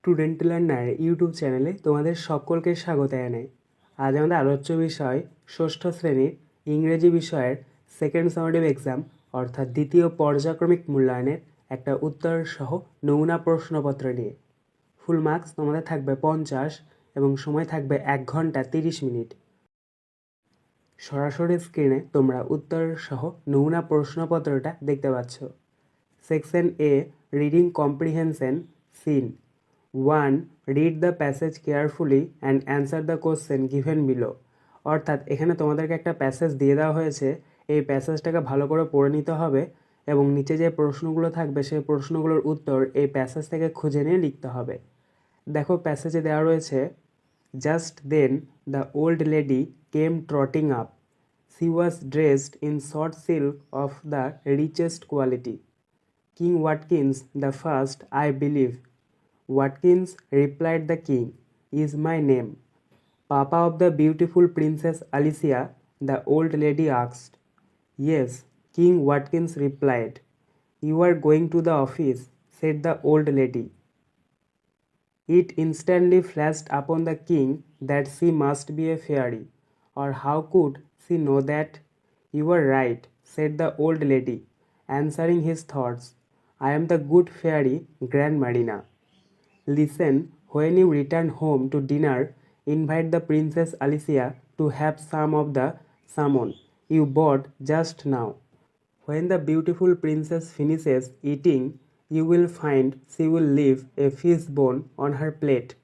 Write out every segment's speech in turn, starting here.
Student learner YouTube চ্যানেলে তোমাদের সকলকে স্বাগত জানাই আজ আমাদের আলোচ্য বিষয় ষষ্ঠ শ্রেণীর ইংরেজি বিষয়ের সেকেন্ড সামারিভ এক্সাম অর্থাৎ দ্বিতীয় পর্যাক্রমিক মূল্যায়নের একটা উত্তর সহ নমুনা প্রশ্নপত্র নিয়ে ফুল মার্কস তোমাদের থাকবে পঞ্চাশ এবং সময় থাকবে এক ঘন্টা তিরিশ মিনিট সরাসরি স্ক্রিনে তোমরা উত্তর সহ নমুনা প্রশ্নপত্রটা দেখতে পাচ্ছ section A reading comprehension seen one read the passage carefully and answer the question given below অর্থাৎ এখানে তোমাদেরকে একটা প্যাসেজ দিয়ে দেওয়া হয়েছে এই প্যাসেজটাকে ভালো করে পড়ে নিতে হবে এবং নিচে যে প্রশ্নগুলো থাকবে সেই প্রশ্নগুলোর উত্তর এই প্যাসেজ থেকে খুঁজে নিয়ে লিখতে হবে দেখো প্যাসেজে দেওয়া রয়েছে just then the old lady came trotting up she was dressed in short silk of the richest quality King Watkins the first I believe Watkins replied the king, is my name. Papa of the beautiful Princess Alicia, the old lady asked. Yes, King Watkins replied. You are going to the office, said the old lady. It instantly flashed upon the king that she must be a fairy, or how could she know that? You are right, said the old lady, answering his thoughts. I am the good fairy, Grand Marina. Listen, when you return home to dinner, invite the Princess Alicia to have some of the salmon you bought just now. When the beautiful princess finishes eating, you will find she will leave a fish bone on her plate.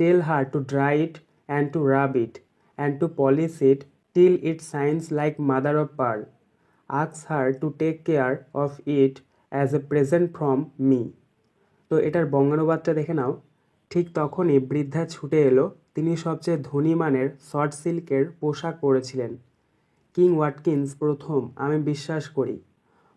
Tell her to dry it and to rub it and to polish it till it shines like mother of pearl. Ask her to take care of it as a present from me. তো এটার বঙ্গানুবাদটা দেখে নাও ঠিক তখনই বৃদ্ধা ছুটে এলো তিনি সবচেয়ে ধনী মানের শর্ট সিল্কের পোশাক পরেছিলেন কিং ওয়াটকিন্স প্রথম আমি বিশ্বাস করি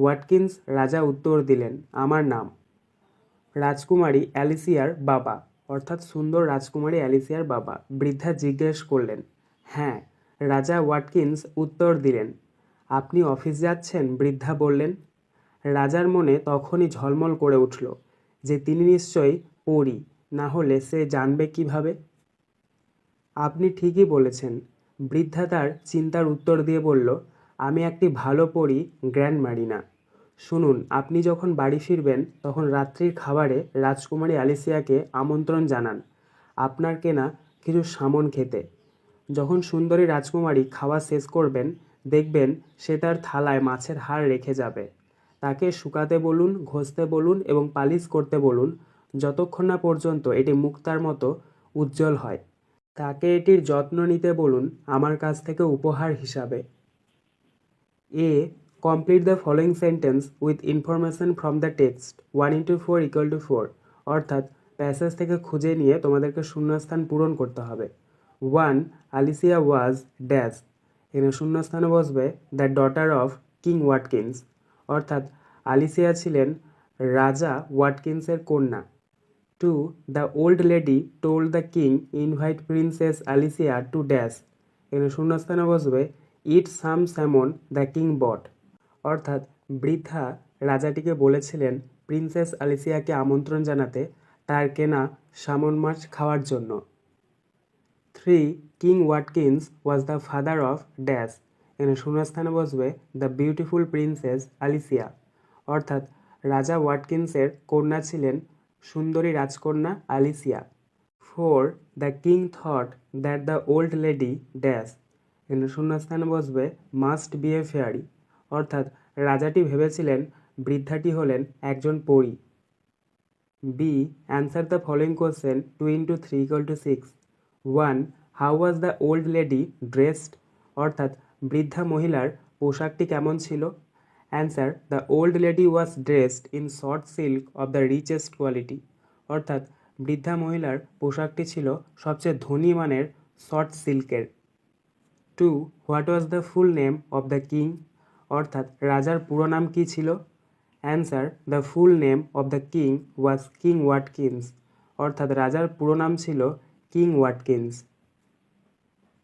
ওয়াটকিন্স রাজা উত্তর দিলেন আমার নাম রাজকুমারী অ্যালিসিয়ার বাবা অর্থাৎ সুন্দর রাজকুমারী অ্যালিসিয়ার বাবা বৃদ্ধা জিজ্ঞেস করলেন হ্যাঁ রাজা ওয়াটকিন্স উত্তর দিলেন আপনি অফিস যাচ্ছেন বৃদ্ধা বললেন রাজার মনে তখনই ঝলমল করে উঠল যে তিনি নিশ্চয়ই পড়ি না হলে সে জানবে কিভাবে আপনি ঠিকই বলেছেন বৃদ্ধা তার চিন্তার উত্তর দিয়ে বলল আমি একটি ভালো পড়ি গ্র্যান্ড মারিনা শুনুন আপনি যখন বাড়ি ফিরবেন তখন রাত্রির খাবারে রাজকুমারী আলিসিয়াকে আমন্ত্রণ জানান আপনার কেনা কিছু সামন খেতে যখন সুন্দরী রাজকুমারী খাওয়া শেষ করবেন দেখবেন সে তার থালায় মাছের হাড় রেখে যাবে তাকে শুকাতে বলুন ঘষতে বলুন এবং পালিশ করতে বলুন যতক্ষণ না পর্যন্ত এটি মুক্তার মতো উজ্জ্বল হয় তাকে এটির যত্ন নিতে বলুন আমার কাছ থেকে উপহার হিসাবে A complete the following sentence with information from the text one into four equal to four অর্থাৎ প্যাসেজ থেকে খুঁজে নিয়ে তোমাদেরকে শূন্যস্থান পূরণ করতে হবে ওয়ান আলিসিয়া ওয়াজ ড্যাশ এখানে শূন্যস্থানে বসবে the daughter of King Watkins অর্থাৎ আলিসিয়া ছিলেন রাজা ওয়াটকিন্সের কন্যা two the old lady told the king invite princess Alicia to dash এখানে শূন্যস্থানে বসবে eat some salmon the king but অর্থাৎ বৃথা রাজাটিকে বলেছিলেন প্রিন্সেস আলিসিয়াকে আমন্ত্রণ জানাতে তার কেনা সামন মাছ খাওয়ার জন্য three King Watkins was the father of dash এখানে স্থানে বসবে দ্য বিউটিফুল প্রিন্সেস আলিসিয়া অর্থাৎ রাজা ওয়াটকিন্সের কন্যা ছিলেন সুন্দরী রাজকন্যা Alicia four the king thought that the old lady dash এখানে স্থানে বসবে মাস্ট বি এ ফেয়ারি অর্থাৎ রাজাটি ভেবেছিলেন বৃদ্ধাটি হলেন একজন পরি B answer the following question two into three equal to six one how was the old lady dressed অর্থাৎ বৃদ্ধা মহিলার পোশাকটি কেমন ছিল answer the old lady was dressed in short silk of the richest quality অর্থাৎ বৃদ্ধা মহিলার পোশাকটি ছিল সবচেয়ে ধনী মানের শর্ট সিল্কের two what was the full name of the king অর্থাৎ রাজার পুরো নাম কী ছিল answer the full name of the king was King Watkins অর্থাৎ রাজার পুরো নাম ছিল King Watkins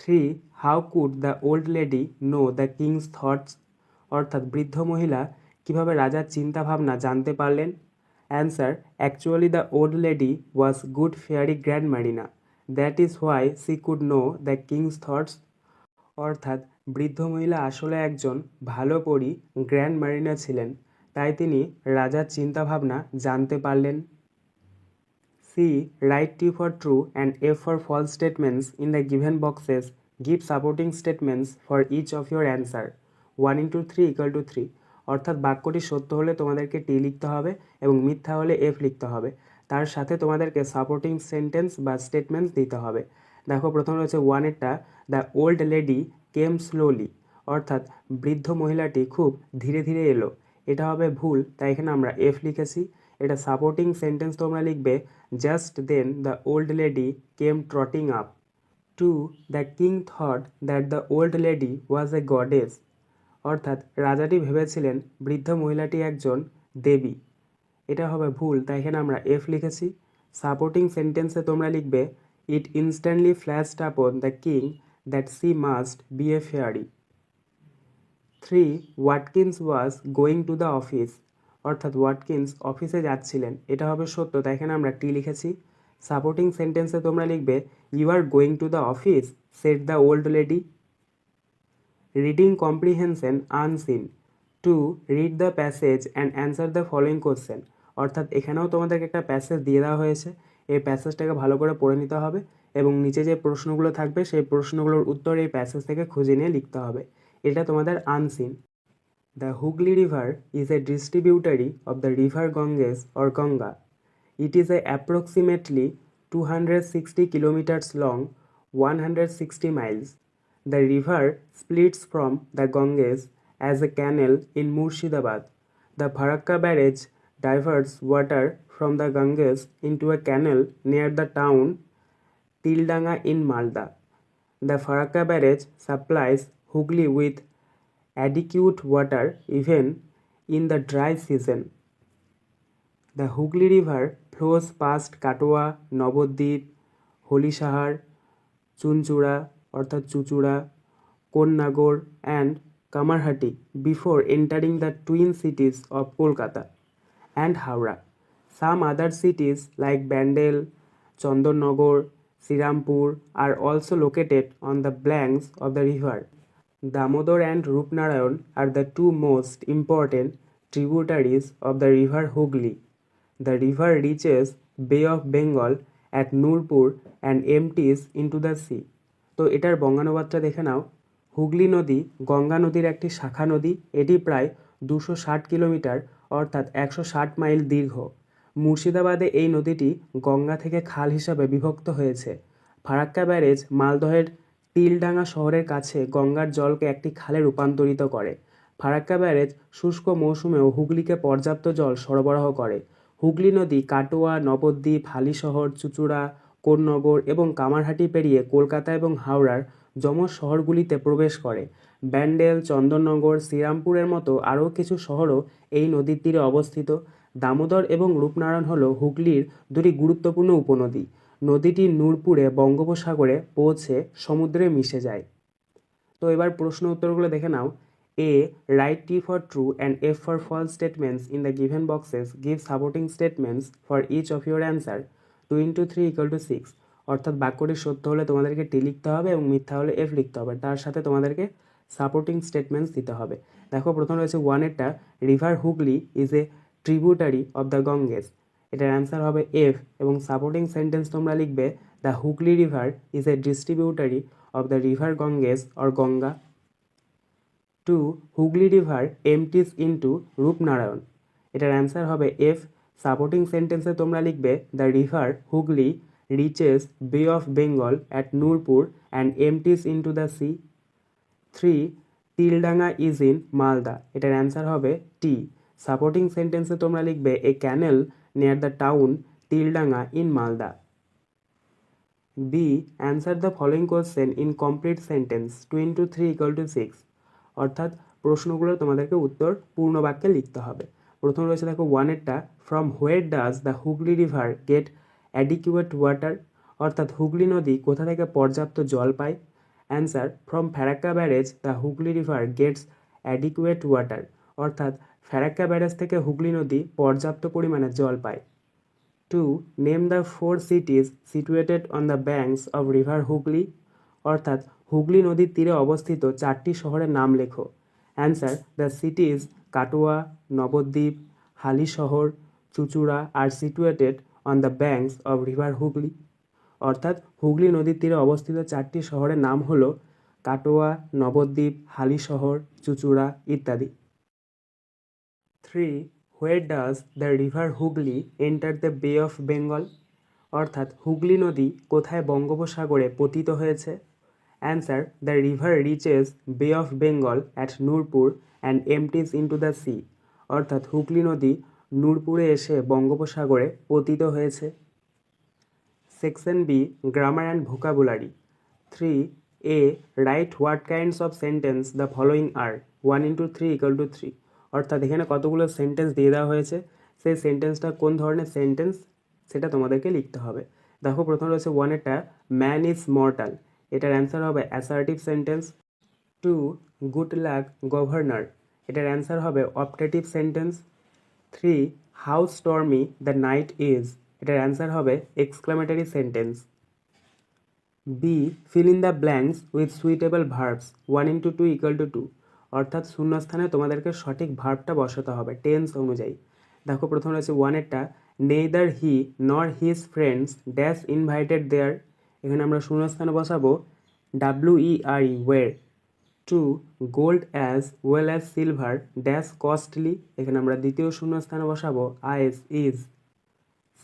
three how could the old lady know the king's thoughts অর্থাৎ বৃদ্ধ মহিলা কীভাবে রাজার চিন্তাভাবনা জানতে পারলেন answer actually the old lady was good fairy grand Marina that is why she could know the king's thoughts অর্থাৎ বৃদ্ধ মহিলা আসলে একজন ভালো পরি গ্র্যান্ড ম্যারিনা ছিলেন তাই তিনি রাজার চিন্তাভাবনা জানতে পারলেন C write T for true and F for false statements in the given boxes give supporting statements for each of your answer one into three equal to three অর্থাৎ বাক্যটি সত্য হলে তোমাদেরকে টি লিখতে হবে এবং মিথ্যা হলে এফ লিখতে হবে তার সাথে তোমাদেরকে সাপোর্টিং সেন্টেন্স বা স্টেটমেন্টস দিতে হবে দেখো প্রথম রয়েছে ওয়ানেরটা the old lady came slowly অর্থাৎ বৃদ্ধ মহিলাটি খুব ধীরে ধীরে এলো এটা হবে ভুল তাই এখানে আমরা এফ লিখেছি এটা সাপোর্টিং সেন্টেন্স তোমরা লিখবে just then the old lady came trotting up to the king thought that the old lady was a goddess অর্থাৎ রাজাটি ভেবেছিলেন বৃদ্ধ মহিলাটি একজন দেবী এটা হবে ভুল তাই এখানে আমরা এফ লিখেছি সাপোর্টিং সেন্টেন্সে তোমরা লিখবে it instantly flashed upon the king that she must be a fairy three Watkins was going to the office অর্থাৎ ওয়াটকিন্স অফিসে যাচ্ছিলেন এটা হবে সত্য তাই এখানে আমরা টি লিখেছি সাপোর্টিং সেন্টেন্সে তোমরা লিখবে you are going to the office set the old lady reading comprehension unseen two read the passage and answer the following question অর্থাৎ এখানেও তোমাদেরকে একটা প্যাসেজ দিয়ে দেওয়া হয়েছে এই প্যাসেজটাকে ভালো করে পড়ে নিতে হবে এবং নিচে যে প্রশ্নগুলো থাকবে সেই প্রশ্নগুলোর উত্তর এই প্যাসেজ থেকে খুঁজে নিয়ে লিখতে হবে এটা তোমাদের unseen the Hooghly river is a distributary of the river Ganges or Ganga It is a approximately 260 kilometers long, 160 miles. The river splits from the Ganges as a canal in Murshidabad. The Farakka barrage diverts water from the Ganges into a canal near the town Tildanga in Malda. The Farakka barrage supplies Hooghly with adequate water even in the dry season. The Hooghly River flows past Katua, Navadvip, Holishahar, Chunchura orthat Chuchura, Konnagor and Kamarhati before entering the twin cities of Kolkata and Howrah. Some other cities like Bandel, Chandernagor, Srirampur are also located on the banks of the river. Damodar and Roopnarayan are the two most important tributaries of the river Hooghly. The river reaches Bay of Bengal at Nurpur and empties into the sea. তো এটার বঙ্গানুবাদটা দেখে নাও হুগলি নদী গঙ্গা নদীর একটি শাখা নদী এটি প্রায় দুশো ষাট কিলোমিটার অর্থাৎ একশো ষাট মাইল দীর্ঘ মুর্শিদাবাদে এই নদীটি গঙ্গা থেকে খাল হিসাবে বিভক্ত হয়েছে ফারাক্কা ব্যারেজ মালদহের তিলডাঙ্গা শহরের কাছে গঙ্গার জলকে একটি খালে রূপান্তরিত করে ফারাক্কা ব্যারেজ শুষ্ক মৌসুমেও হুগলিকে পর্যাপ্ত জল সরবরাহ করে হুগলি নদী কাটোয়া নবদ্বীপ হালিশহর চুচুড়া কোন্নগর এবং কামারহাটি পেরিয়ে কলকাতা এবং হাওড়ার যমজ শহরগুলিতে প্রবেশ করে ব্যান্ডেল চন্দননগর শ্রীরামপুরের মতো আরও কিছু শহরও এই নদীর তীরে অবস্থিত দামোদর এবং রূপনারায়ণ হল হুগলির দুটি গুরুত্বপূর্ণ উপনদী নদীটি নূরপুরে বঙ্গোপসাগরে পৌঁছে সমুদ্রে মিশে যায় তো এবার প্রশ্ন উত্তরগুলো দেখে নাও A. Write T for true and F for false statements in the given boxes. Give supporting statements for each of your answer. 2 into 3 equal to 6. অর্থাৎ বাক্যটি সত্য হলে তোমাদেরকে টি লিখতে হবে এবং মিথ্যা হলে এফ লিখতে হবে তার সাথে তোমাদেরকে সাপোর্টিং স্টেটমেন্টস দিতে হবে দেখো প্রথম রয়েছে ওয়ানেরটা river Hooghly is a tributary of the Ganges এটার অ্যান্সার হবে এফ এবং সাপোর্টিং সেন্টেন্স তোমরা লিখবে the Hooghly river is a distributary of the river Ganges or Ganga two Hooghly river empties into Rupnarayan এটার অ্যান্সার হবে F supporting সেন্টেন্সে তোমরা লিখবে the river Hooghly reaches bay of Bengal at Nurpur and empties into the sea three Tildanga is in Malda এটার answer হবে টি supporting সেন্টেন্সে তোমরা লিখবে a canal near the town Tildanga in Malda B answer the following question in complete sentence two into three equal to six অর্থাৎ প্রশ্নগুলো তোমাদেরকে উত্তর পূর্ণ বাক্যে লিখতে হবে প্রথম রয়েছে দেখো ওয়ানেরটা from where does the Hooghly river get adequate water অর্থাৎ হুগলি নদী কোথা থেকে পর্যাপ্ত জল পায় answer from Farakka barrage the Hooghly river gets adequate water অর্থাৎ ফ্যারাক্কা ব্যারেজ থেকে হুগলি নদী পর্যাপ্ত পরিমাণে জল পায় two name the four cities situated on the banks of river Hooghly অর্থাৎ হুগলি নদীর তীরে অবস্থিত চারটি শহরের নাম লেখো answer the cities Katwa Nabadwip Halisahar Chuchura are situated on the banks of river Hooghly অর্থাৎ হুগলি নদীর তীরে অবস্থিত চারটি শহরের নাম হল কাটোয়া নবদ্বীপ হালি শহর চুচুড়া ইত্যাদি three where does the river Hooghly enter the bay of Bengal অর্থাৎ হুগলি নদী কোথায় বঙ্গোপসাগরে পতিত হয়েছে Answer The river reaches Bay of Bengal at Nurpur and empties into the sea অর্থাৎ হুগলি নদী নূরপুরে এসে বঙ্গোপসাগরে পতিত হয়েছে section B grammar and vocabulary three A write what kinds of sentence the following are one into three equal to three অর্থাৎ এখানে কতগুলো সেন্টেন্স দিয়ে দেওয়া হয়েছে সেই সেন্টেন্সটা কোন ধরনের সেন্টেন্স সেটা তোমাদেরকে লিখতে হবে দেখো প্রথম রয়েছে ওয়ান ওয়ানেরটা ম্যান ইজ মর্টাল এটার অ্যান্সার হবে assertive sentence two good luck governor এটার অ্যান্সার হবে optative sentence three how stormy the night is এটার অ্যান্সার হবে exclamatory sentence B fill in the blanks with suitable verbs one into two equal to two অর্থাৎ শূন্যস্থানে তোমাদেরকে সঠিক ভার্বটা বসাতে হবে টেন্স অনুযায়ী দেখো প্রথম রয়েছে ওয়ানেরটা neither he nor his friends dash invited there এখানে আমরা শূন্যস্থানে বসাবো W E were two gold as well as silver dash costly এখানে আমরা দ্বিতীয় শূন্যস্থানে বসাবো I S is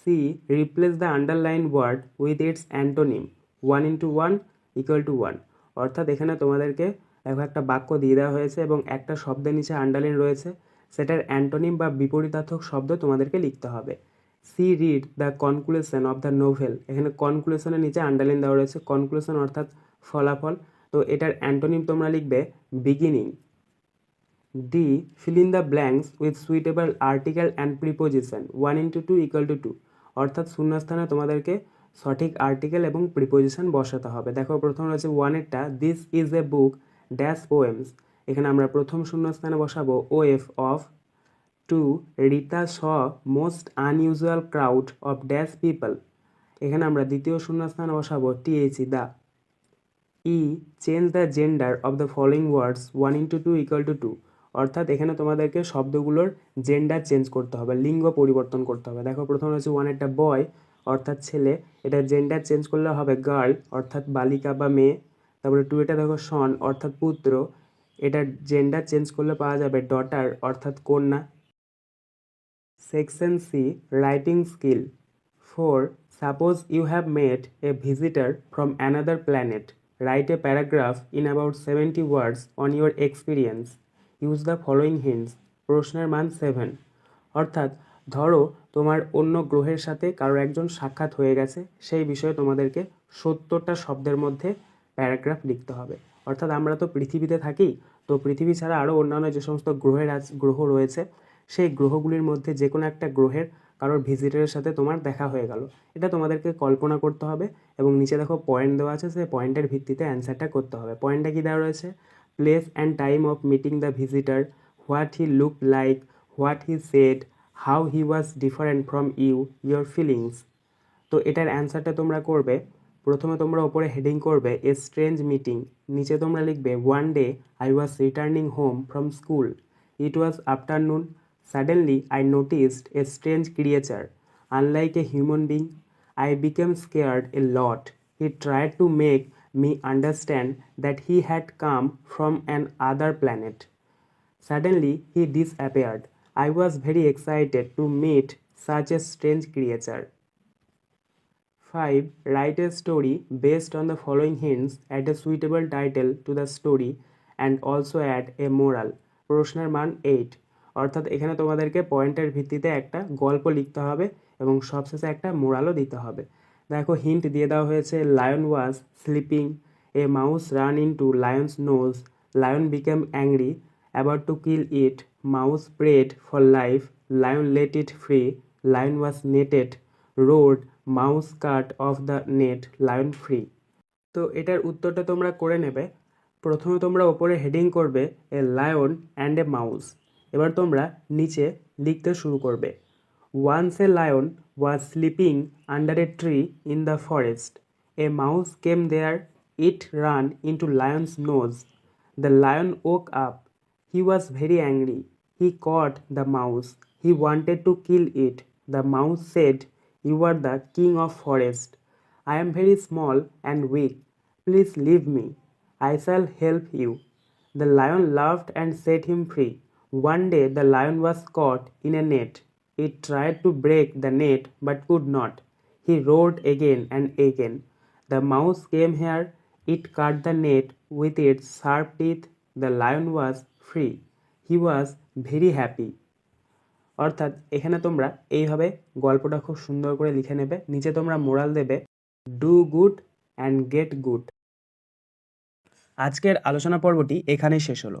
C replace the underline word with its antonym one into one equal to one অর্থাৎ এখানে তোমাদেরকে এখন একটা বাক্য দিয়ে দেওয়া হয়েছে এবং একটা শব্দের নিচে আন্ডারলাইন রয়েছে সেটার অ্যান্টোনিম বা বিপরীতার্থক শব্দ তোমাদেরকে লিখতে হবে C read the conclusion of the novel এখানে কনক্লুশনের নিচে আন্ডারলাইন দেওয়া রয়েছে কনক্লুশন অর্থাৎ ফলাফল তো এটার অ্যান্টোনিম তোমরা লিখবে beginning D fill in the blanks with suitable article and preposition one into two equal to two অর্থাৎ শূন্যস্থানে তোমাদেরকে সঠিক আর্টিকেল এবং প্রিপোজিশন বসাতে হবে দেখো প্রথম রয়েছে ওয়ানেরটা this is a book dash ওয়েমস এখানে আমরা প্রথম শূন্যস্থানে বসাবো O F of two Rita saw most unusual crowd of dash people এখানে আমরা দ্বিতীয় শূন্যস্থান বসাবো T H E the E change the gender of the following words one into two equal to two অর্থাৎ এখানে তোমাদেরকে শব্দগুলোর জেন্ডার চেঞ্জ করতে হবে লিঙ্গ পরিবর্তন করতে হবে দেখো প্রথমে হচ্ছে ওয়ান একটা বয় অর্থাৎ ছেলে এটা জেন্ডার চেঞ্জ করলে হবে গার্ল অর্থাৎ বালিকা বা মেয়ে তারপরে টু এটা দেখো সন অর্থাৎ পুত্র এটার জেন্ডার চেঞ্জ করলে পাওয়া যাবে ডটার অর্থাৎ কন্যা Section C Writing Skill 4. Suppose you have met a visitor from another planet. Write a paragraph in about 70 words on your experience. Use the following hints. প্রশ্নের মান সেভেন অর্থাৎ ধরো তোমার অন্য গ্রহের সাথে কারো একজন সাক্ষাৎ হয়ে গেছে সেই বিষয়ে তোমাদেরকে সত্তরটা শব্দের মধ্যে প্যারাগ্রাফ লিখতে হবে অর্থাৎ আমরা তো পৃথিবীতে থাকি তো পৃথিবী ছাড়া আরও অন্যান্য যে সমস্ত গ্রহের গ্রহ রয়েছে সেই গ্রহগুলির মধ্যে যে কোনো একটা গ্রহের কারোর ভিজিটারের সাথে তোমার দেখা হয়ে গেল এটা তোমাদেরকে কল্পনা করতে হবে এবং নিচে দেখো পয়েন্ট দেওয়া আছে সেই পয়েন্টের ভিত্তিতে অ্যান্সারটা করতে হবে পয়েন্টটা কী দেওয়া রয়েছে place and time of meeting the visitor what he look like what he said how he was different from you your feelings তো এটার অ্যান্সারটা তোমরা করবে প্রথমে তোমরা ওপরে হেডিং করবে এ স্ট্রেঞ্জ মিটিং নিচে তোমরা লিখবে one day I was returning home from school it was afternoon Suddenly I noticed a strange creature unlike a human being I became scared a lot he tried to make me understand that he had come from an other planet. Suddenly, he disappeared. I was very excited to meet such a strange creature. 5. Write a story based on the following hints, add a suitable title to the story, and also add a moral. প্রশ্নের মান eight অর্থাৎ এখানে তোমাদেরকে পয়েন্টের ভিত্তিতে একটা গল্প লিখতে হবে এবং সবশেষে একটা মোরালও দিতে হবে দেখো হিন্ট দিয়ে দেওয়া হয়েছে lion was sleeping a mouse ran into lion's nose lion became angry about to kill it mouse prayed for life lion let it free lion was netted roared mouse cut off the net lion free তো এটার উত্তরটা তোমরা করে নেবে প্রথমে তোমরা ওপরে heading করবে a lion and a mouse এবার তোমরা নিচে লিখতে শুরু করবে once a lion was sleeping under a tree in the forest a mouse came there it ran into lion's nose the lion woke up he was very angry he caught the mouse he wanted to kill it the mouse said you are the king of forest I am very small and weak please leave me I shall help you the lion laughed and set him free One day the lion was caught in a net. He tried to break the net but could not. He roared again and again. The mouse came here. It cut the net with its sharp teeth. The lion was free. He was very happy. অর্থাৎ এখানে তোমরা এইভাবে গল্পটা খুব সুন্দর করে লিখে নেবে নিচে তোমরা মোরাল দেবে do good and get good আজকের আলোচনা পর্বটি এখানেই শেষ হলো